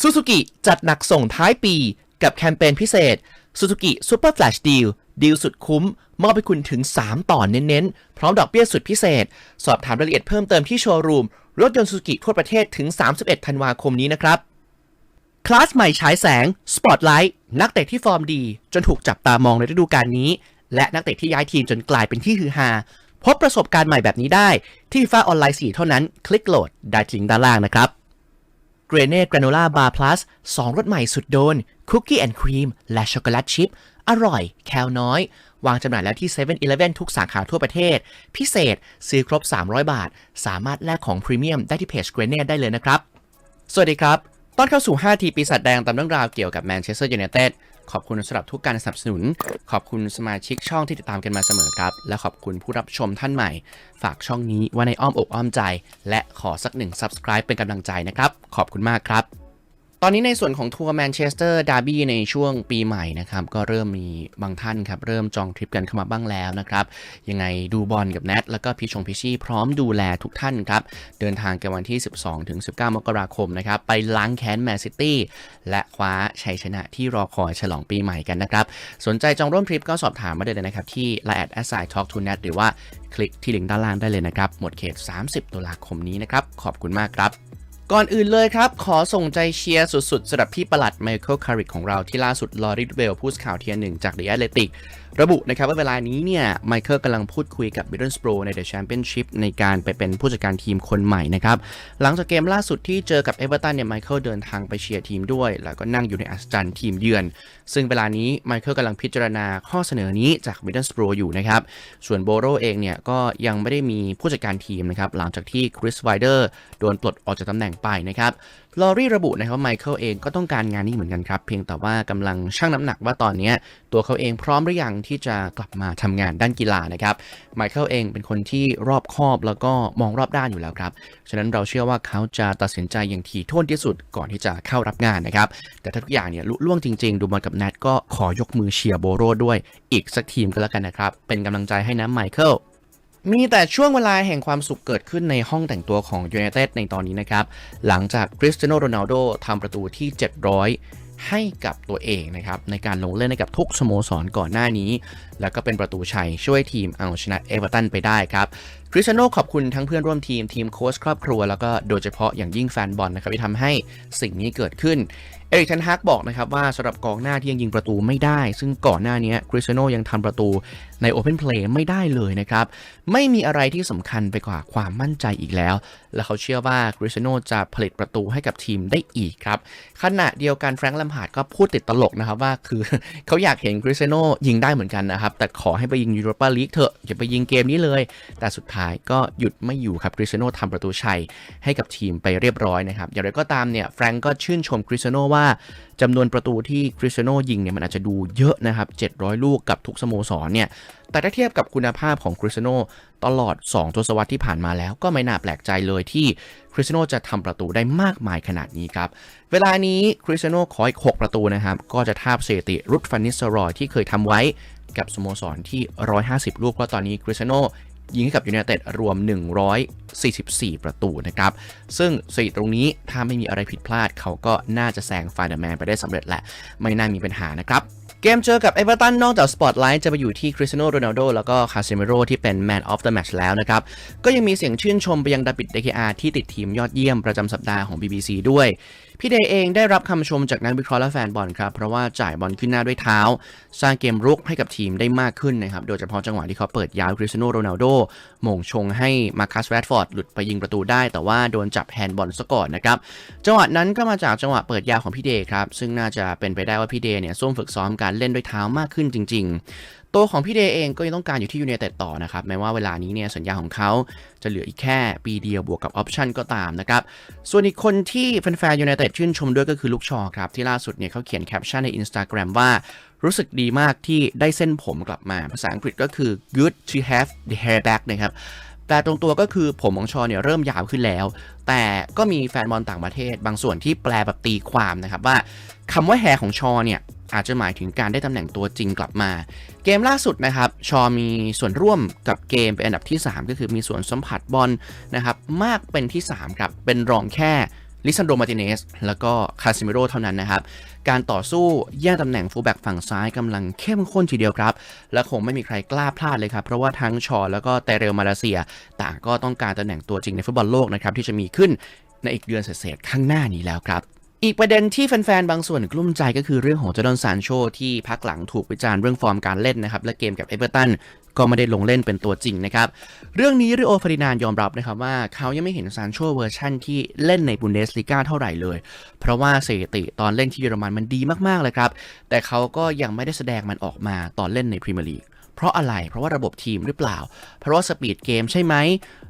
ซูซูกิจัดหนักส่งท้ายปี กับแคมเปญพิเศษ Suzuki Super Flash Deal ดีลสุดคุ้ม มอบให้คุณถึง 3 ต่อเน้นๆ พร้อมดอกเบี้ยสุดพิเศษ สอบถามรายละเอียดเพิ่มเติมที่โชว์รูม รถยนต์ซูซูกิทั่วประเทศถึง 31 ธันวาคมนี้นะครับ คลาสใหม่ฉายแสง Spotlight นักเตะที่ฟอร์มดี จนถูกจับตามองในฤดูกาลนี้ และนักเตะที่ย้ายทีมจนกลายเป็นที่ฮือฮาพบประสบการณ์ใหม่แบบนี้ได้ ที่ฟ้าออนไลน์4เท่านั้น คลิกโหลดได้ที่ลิงด้านล่างนะครับ เกรเนตกราโนล่าบาร์พลัสองรสใหม่สุดโดนคุกกี้แอนด์ครีมและช็อกโกแลตชิพอร่อย แคลน้อย วางจำหน่ายแล้วที่7 e เ e ่ e อทุกสาขาทั่วประเทศ พิเศษซื้อครบ 300 บาท สามารถแลกของพรีเมียมได้ที่เพจเกรเนตได้เลยนะครับ สวัสดีครับ ต้อนเข้าสู่ 5 ทีปีศาจแดงตามเรื่องราวเกี่ยวกับแมนเชสเตอร์ยูไนเต็ด ขอบคุณสำหรับทุกการสนับสนุน ขอบคุณสมาชิกช่องที่ติดตามกันมาเสมอครับ และขอบคุณผู้รับชมท่านใหม่ ฝากช่องนี้ไว้ในอ้อมอกอ้อมใจ และขอสักหนึ่ง Subscribe เป็นกำลังใจนะครับ ขอบคุณมากครับ ตอนนี้ในส่วนของทัวร์แมนเชสเตอร์ดาร์บี้ในช่วงปีใหม่นะครับก็เริ่มมีบางท่านครับเริ่มจองทริปกันเข้ามาบ้างแล้วนะครับยังไงดูบอลกับแนทแล้วก็พี่ชงพิชชี่พร้อมดูแลทุกท่านครับเดินทางกันวันที่ 12ถึง19 มกราคมนะครับไปล้างแค้นแมนซิตี้และคว้าชัยชนะที่รอคอยฉลองปีใหม่กันนะครับสนใจจองร่วมทริปก็สอบถามมาได้เลยนะครับที่ line at a s i talk to net หรือว่าคลิกที่ลิงก์ด้านล่างได้เลยนะครับหมดเขต 30 ตุลาคมนี้นะครับขอบคุณมากครับ ก่อนอื่นเลยครับ ขอส่งใจเชียร์สุดๆสำหรับพี่ประหลัดไมเคิลคาริกของเราที่ล่าสุดลอริสเวลผู้สื่อข่าวเทียร์หนึ่งจาก The Athletic ระบุนะครับว่าเวลานี้เนี่ยไมเคิลกำลังพูดคุยกับบิดเดิลสโปรใน The Championship ในการไปเป็นผู้จัดการทีมคนใหม่นะครับ หลังจากเกมล่าสุดที่เจอกับเอเวอร์ตันเนี่ยไมเคิลเดินทางไปเชียร์ทีมด้วย แล้วก็นั่งอยู่ในอัศจรรย์ทีมเยือน ซึ่งเวลานี้ไมเคิลกำลังพิจารณาข้อเสนอนี้จากบิดเดิลสโปรอยู่นะครับส่วนโบโรเองเนี่ยก็ยังไม่ได้มีผู้จัดการทีมนะครับหลังจากที่คริสไวเดอร์โดนปลดออกจากตำแหน่งไปนะครับลอรี่ระบุนะครับว่าไมเคิลเองก็ต้องการงานนี้เหมือนกันครับ เพียงแต่ว่ากำลังชั่งน้ำหนักว่าตอนนี้ตัวเขาเองพร้อมหรือยังที่จะกลับมาทำงานด้านกีฬานะครับไมเคิลเองเป็นคนที่รอบคอบแล้วก็มองรอบด้านอยู่แล้วครับฉะนั้นเราเชื่อว่าเขาจะตัดสินใจอย่างถี่ถ้วนที่สุดก่อนที่จะเข้ารับงานนะครับ แต่ถ้าทุกอย่างเนี่ยลุล่วงจริง ๆ ดูบอลกับแนทก็ขอยกมือเชียร์โบโรด้วยอีกสักทีมก็แล้วกันนะครับเป็นกำลังใจให้นะไมเคิล มีแต่ช่วงเวลาแห่งความสุขเกิดขึ้นในห้องแต่งตัวของยูไนเต็ดในตอนนี้นะครับ หลังจากคริสเตียโนโรนัลโดทำประตูที่ 700 ให้กับตัวเองนะครับ ในการลงเล่นให้กับทุกสโมสรก่อนหน้านี้ แล้วก็เป็นประตูชัยช่วยทีมเอาชนะเอเวอร์ตันไปได้ครับ คริสเตียโนขอบคุณทั้งเพื่อนร่วมทีมทีมโค้ชครอบครัว แล้วก็โดยเฉพาะอย่างยิ่งแฟนบอลนะครับที่ทำให้สิ่งนี้เกิดขึ้นเอริกเทนฮากบอกนะครับว่าสำหรับกองหน้าที่ยังยิงประตูไม่ได้ ซึ่งก่อนหน้านี้คริสเตียโนยังทำประตูใน Open Play ไม่ได้เลยนะครับ ไม่มีอะไรที่สำคัญไปกว่าความมั่นใจอีกแล้ว และเขาเชื่อว่าคริสเตียโนจะผลิตประตูให้กับทีมได้อีกครับ ขณะเดียวกันแฟรงค์ลัมพาร์ดก็พูดติดตลกนะครับว่าคือเขาอยากเห็นคริสเตียโนยิงได้เหมือนกันนะครับแต่ขอให้ไปยิงยูโรปาลีกเถอะอย่าไปยิงเกมนี้เลย แต่สุดท้ายก็หยุดไม่อยู่ครับคริสเตียโนทำประตูชัยให้กับทีมไปเรียบร้อยนะครับ อย่างไรก็ตามเนี่ยแฟรงก์ก็ชื่นชมคริสเตียโนว่าจำนวนประตูที่คริสเตียโนยิงเนี่ยมันอาจจะดูเยอะนะครับ 700 ลูกกับทุกสโมสรเนี่ยแต่ถ้าเทียบกับคุณภาพของคริสเตียโนตลอด 2 ทศวรรษที่ผ่านมาแล้วก็ไม่น่าแปลกใจเลยที่คริสเตียโนจะทำประตูได้มากมายขนาดนี้ครับ เวลานี้คริสเตียโนขออีก 6 ประตูนะครับ ก็จะทาบสถิติรุดฟันนิสรอยที่เคยทำไว้กับสโมสรที่ 150 ลูกเพราะตอนนี้คริสเตียโน ยิงให้กับยูเนเต็ดรวม 144 ประตูนะครับ ซึ่งสถิติตรงนี้ถ้าไม่มีอะไรผิดพลาด เขาก็น่าจะแซงฟาเดอร์แมนไปได้สำเร็จแหละ ไม่น่ามีปัญหานะครับ เกมเจอกับเอเวอร์ตันนอกจากสปอตไลท์จะไปอยู่ที่คริสเตียโนโรนัลโดแล้วก็คาเซมิโรที่เป็นแมนออฟเดอะแมตช์แล้วนะครับ ก็ยังมีเสียงชื่นชมไปยังดาบิดเดคอาที่ติดทีมยอดเยี่ยมประจำสัปดาห์ของ BBC ด้วย พี่เดย์เองได้รับคำชมจากนักวิเคราะห์และแฟนบอลครับ เพราะว่าจ่ายบอลขึ้นหน้าด้วยเท้า สร้างเกมรุกให้กับทีมได้มากขึ้นนะครับ โดยเฉพาะจังหวะที่เขาเปิดยาวคริสเตียโนโรนัลโดมงชงให้มาคัสแรดฟอร์ดหลุดไปยิงประตูได้ แต่ว่าโดนจับแฮนด์บอลซะก่อนนะครับจังหวะนั้นก็มาจากจังหวะเปิดยาวของพี่เดย์ครับซึ่งน่าจะเป็นไปได้ว่าพี่เดย์เนี่ยซุ่มฝึกซ้อมการเล่นด้วยเท้ามากขึ้นจริง ๆ ตัวของพี่เดย์เองก็ยังต้องการอยู่ที่ยู n นเต็ดต่อนะครับแม้ว่าเวลานี้เนี่ยสัญญาของเขาจะเหลืออีกแค่ปีเดียวบวกกับออปชันก็ตามนะครับส่วนอีกคนที่แฟนๆยู n นเต็ดชื่นชมด้วยก็คือลูกชอครับที่ล่าสุดเนี่ยเขาเขียนแคปชั่นใน Instagram ว่ารู้สึกดีมากที่ได้เส้นผมกลับมา ภาษาอังกฤษก็คือ good to have the hair back นะครับแต่ตรงตัวก็คือผมของชอเนี่ยเริ่มยาวขึ้นแล้ว แต่ก็มีแฟนบอลต่างประเทศ บางส่วนที่แปลแบบตีความนะครับว่าคำว่าแฮร์ของชอเนี่ย อาจจะหมายถึงการได้ตำแหน่งตัวจริงกลับมา เกมล่าสุดนะครับ ชอมีส่วนร่วมกับเกมเป็นอันดับที่ 3 ก็คือมีส่วนสัมผัสบอลนะครับมากเป็นที่ 3 ครับ เป็นรองแค่ลิซันโดมาติเนสแล้วก็คาซิเมโรเท่านั้นนะครับ การต่อสู้แย่งตำแหน่งฟูลแบ็กฝั่งซ้ายกำลังเข้มข้นทีเดียวครับ และคงไม่มีใครกล้าพลาดเลยครับ เพราะว่าทั้งชอแล้วก็เตเรลมาเลเซีย ต่างก็ต้องการตำแหน่งตัวจริงในฟุตบอลโลกนะครับที่จะมีขึ้นในอีกเดือนเศษๆข้างหน้านี้แล้วครับ อีกประเด็นที่แฟน ๆ บางส่วนกลุ้มใจก็คือเรื่องของเจดนซานโชที่พักหลังถูกวิจารณ์เรื่องฟอร์มการเล่นนะครับและเกมกับเอเวอร์ตันก็ไม่ได้ลงเล่นเป็นตัวจริงนะครับ เรื่องนี้ริโอฟรินานยอมรับนะครับว่าเขายังไม่เห็นซานโชเวอร์ชั่นที่เล่นในบุนเดสลิก้าเท่าไหร่เลย เพราะว่าสถิติตอนเล่นที่เยอรมันมันดีมากๆเลยครับ แต่เขาก็ยังไม่ได้แสดงมันออกมาตอนเล่นในพรีเมียร์ลีก เพราะอะไร เพราะว่าระบบทีมหรือเปล่า เพราะว่าสปีดเกมใช่ไหม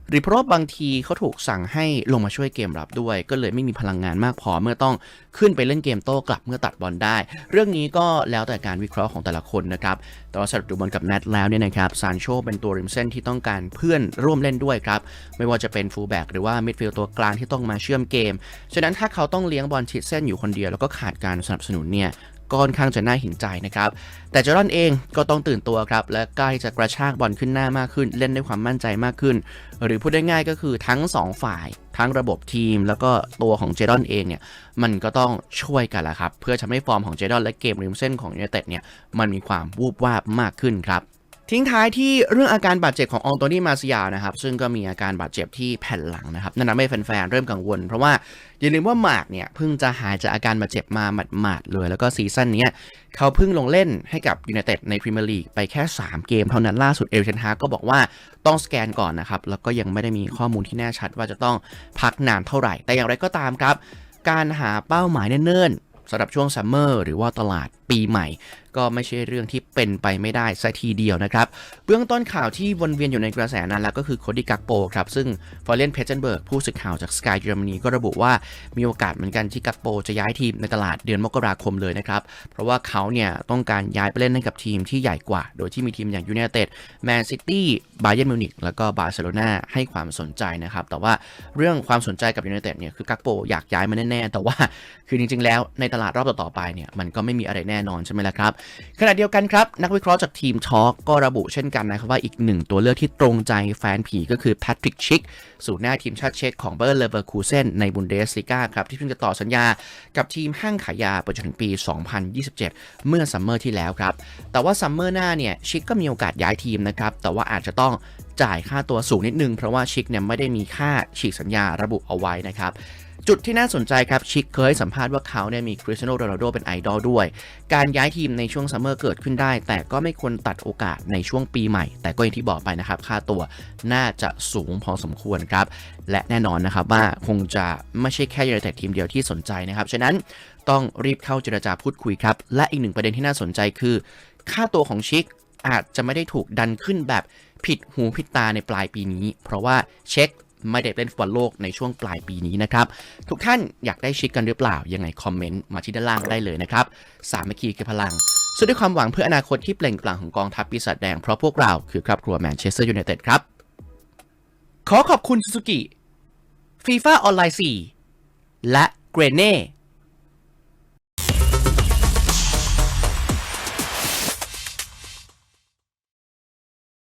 หรือเพราะบางทีเขาถูกสั่งให้ลงมาช่วยเกมรับด้วย ก็เลยไม่มีพลังงานมากพอเมื่อต้องขึ้นไปเล่นเกมโต้กลับเมื่อตัดบอลได้ เรื่องนี้ก็แล้วแต่การวิเคราะห์ของแต่ละคนนะครับแต่ว่าสำหรับดูบอลกับแนทแล้วเนี่ยนะครับซานโชเป็นตัวริมเส้นที่ต้องการเพื่อนร่วมเล่นด้วยครับ ไม่ว่าจะเป็นฟูลแบ็กหรือว่ามิดฟิลด์ตัวกลางที่ต้องมาเชื่อมเกม ฉะนั้นถ้าเขาต้องเลี้ยงบอลชิดเส้นอยู่คนเดียวแล้วก็ขาดการสนับสนุนเนี่ยก็ค่อนข้างจะน่าเห็นใจนะครับ แต่เจอรอนเองก็ต้องตื่นตัวครับ และใกล้จะกระชากบอลขึ้นหน้ามากขึ้น เล่นด้วยความมั่นใจมากขึ้น หรือพูดได้ง่ายก็คือทั้ง 2 ฝ่าย ทั้งระบบทีม แล้วก็ตัวของเจดอนเองเนี่ย มันก็ต้องช่วยกันแหละครับ เพื่อทำให้ฟอร์มของเจดอนและเกมริมเส้นของยูไนเต็ดเนี่ย มันมีความวูบวาบมากขึ้นครับ ทิ้งท้ายที่เรื่องอาการบาดเจ็บของอองโตนี่มาซิยานะครับ ซึ่งก็มีอาการบาดเจ็บที่แผ่นหลังนะครับนั่นทำให้แฟนๆ เริ่มกังวล เพราะว่าอย่าลืมว่าหมากเนี่ยเพิ่งจะหายจากอาการบาดเจ็บมาหมาดๆเลย แล้วก็ซีซั่นนี้เขาเพิ่งลงเล่นให้กับยูไนเต็ดในพรีเมียร์ลีกไปแค่ 3 เกมเท่านั้นล่าสุดเอริกเทนฮากก็บอกว่าต้องสแกนก่อนนะครับ แล้วก็ยังไม่ได้มีข้อมูลที่แน่ชัดว่าจะต้องพักนานเท่าไหร่ แต่อย่างไรก็ตามครับ การหาเป้าหมายเนิ่นๆสำหรับช่วงซัมเมอร์หรือว่าตลาดปีใหม่ ก็ไม่ใช่เรื่องที่เป็นไปไม่ได้สัทีเดียวนะครับ เบื้องต้นข่าวที่วนเวียนอยู่ในกระแสนั้นแล้วก็คือโคดี้กักโปครับ ซึ่งฟอร์เรนเพจเจนเบิร์กผู้สื่อข่าวจากสกายเยอรมนีก็ระบุว่ามีโอกาสเหมือนกันที่กักโปจะย้ายทีมในตลาดเดือนมกราคมเลยนะครับ เพราะว่าเขาเนี่ยต้องการย้ายไปเล่นให้กับทีมที่ใหญ่กว่า โดยที่มีทีมอย่างยูไนเต็ดแมนซิตี้บาเยนมิวนิกแล้วก็บาร์เซโลนาให้ความสนใจนะครับแต่ว่าเรื่องความสนใจกับยูไนเต็ดเนี่ยคือกักโปอยากย้ายมาแน่ๆแต่ว่าคือจริงๆแล้วในตลาดรอบต่อๆไปเนี่ยมันก็ไม่มีอะไรแน่นอนใช่ไหมล่ะครับขณะเดียวกันครับ นักวิเคราะห์จากทีมทอ l k ก็ระบุเช่นกันนะครับว่าอีกหนึ่งตัวเลือกที่ตรงใจแฟนผีก็คือแพทริกชิกสูตรหน้าทีมชาติเช็กของเบอร์เลเวอร์คูเซนในบุนเดสลิกาครับ ที่เพิ่งจะต่อสัญญากับทีมห้างขายยาไปจนถึงปี 2027 เมื่อซัมเมอร์ที่แล้วครับ แต่ว่าซัมเมอร์หน้าเนี่ยชิกก็มีโอกาสย้ายทีมนะครับแต่ว่าอาจจะต้องจ่ายค่าตัวสูงนิดนึงเพราะว่าชิกเนี่ยไม่ได้มีค่าฉีกสัญญาระบุเอาไว้นะครับ จุดที่น่าสนใจครับชิคเคยสัมภาษณ์ว่าเขาเนี่ยมีคริสเตียโนโรนัลโดเป็นไอดอลด้วย การย้ายทีมในช่วงซัมเมอร์เกิดขึ้นได้ แต่ก็ไม่ควรตัดโอกาสในช่วงปีใหม่ แต่ก็อย่างที่บอกไปนะครับ ค่าตัวน่าจะสูงพอสมควรครับ และแน่นอนนะครับว่าคงจะไม่ใช่แค่ยูไนเต็ดทีมเดียวที่สนใจนะครับ ฉะนั้นต้องรีบเข้าเจรจาพูดคุยครับ และอีกหนึ่งประเด็นที่น่าสนใจคือ ค่าตัวของชิคอาจจะไม่ได้ถูกดันขึ้นแบบผิดหูผิดตาในปลายปีนี้ เพราะว่าเช็ค ไม่ได้เล่นฟุตบอลโลกในช่วงปลายปีนี้นะครับ ทุกท่านอยากได้ชิคกันหรือเปล่า ยังไงคอมเมนต์มาที่ด้านล่างได้เลยนะครับ สามัคคีคือพลังสุดด้วยความหวังเพื่ออนาคตที่เปล่งปลั่งของกองทัพปีศาจแดง เพราะพวกเราคือครอบครัวแมนเชสเตอร์ยูไนเต็ดครับ ขอขอบคุณซูซูกิฟีฟ่าออนไลน์4และเกรเน่